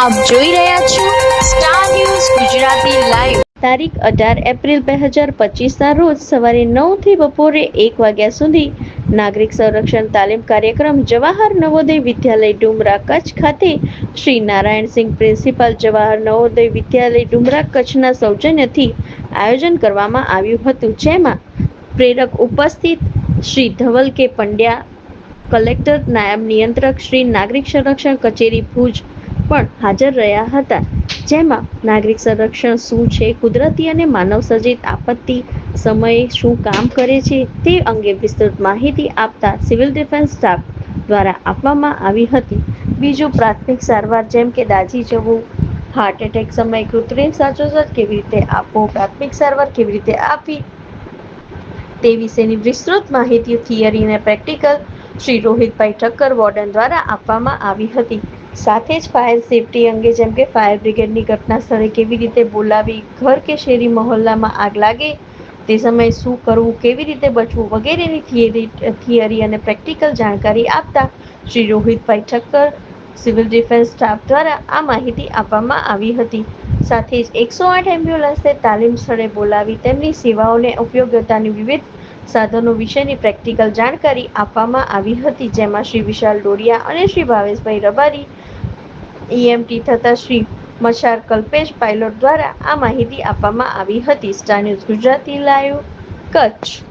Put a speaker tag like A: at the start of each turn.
A: આપ જોઈ રહ્યા છો સ્ટાર ન્યૂઝ ગુજરાતી લાઈવ
B: તારીખ અઢાર એપ્રિલ બે હજાર પચીસના રોજ સવારે નવથી બપોરે એક વાગ્યા સુધી નાગરિક સંરક્ષણ તાલીમ કાર્યક્રમ જવાહર નવોદય વિદ્યાલય ડુમરા કચ્છ ખાતે શ્રી નારાયણસિંહ પ્રિન્સિપાલ જવાહર નવોદય વિદ્યાલય ડુમરા કચ્છના સૌજન્યથી આયોજન કરવામાં આવ્યું હતું, જેમાં પ્રેરક ઉપસ્થિત શ્રી ધવલ કે પંડ્યા, કલેક્ટર, નાયબ નિયંત્રક શ્રી નાગરિક સંરક્ષણ કચેરી ભુજ પણ હાજર રહ્યા હતા. જેમાં નાગરિક સંરક્ષણ શું છે, કુદરતી અને માનવ સર્જિત આપત્તિ સમયે શું કામ કરે છે, તે અંગે વિસ્તૃત માહિતી આપતા સિવિલ ડિફેન્સ સ્ટાફ દ્વારા આપવામાં આવી હતી. બીજું પ્રાથમિક સારવાર જેમ કે દાઝી જવું હાર્ટ એટેક સમયે કૃત્રિમ સાજોસાજ કેવી રીતે આપવો, પ્રાથમિક સારવાર કેવી રીતે આપવી, તે વિશેની વિસ્તૃત માહિતી થિયરી અને પ્રેક્ટિકલ શ્રી રોહિતભાઈ ઠક્કર વોર્ડન દ્વારા આપવામાં આવી હતી. સાથે જ ફાયર સેફટી અંગે જેમ કે ફાયર બ્રિગેડની ઘટના સ્થળે કેવી રીતે બોલાવી, ઘર કે શેરી મહોલ્લામાં આગ લાગે, તે સમયે શું કરવું, કેવી રીતે બચવું વગેરેની થિયરી થિયરી અને પ્રેક્ટિકલ જાણકારી આપતા Shri Rohitbhai Thakkar civil defence staff દ્વારા આ માહિતી આપવામાં આવી હતી. સાથે જ એકસો આઠ એમ્બ્યુલન્સને તાલીમ સ્થળે બોલાવી તેમની સેવાઓને ઉપયોગતાની વિવિધ સાધનો વિશેની પ્રેક્ટિકલ જાણકારી આપવામાં આવી હતી, જેમાં શ્રી વિશાલ ડોડિયા અને શ્રી ભાવેશભાઈ રબારી ઈએમટી થતા શ્રી મશાર કલ્પેશ પાયલોટ દ્વારા આ માહિતી આપવામાં આવી હતી. Star News Gujarati live Kutch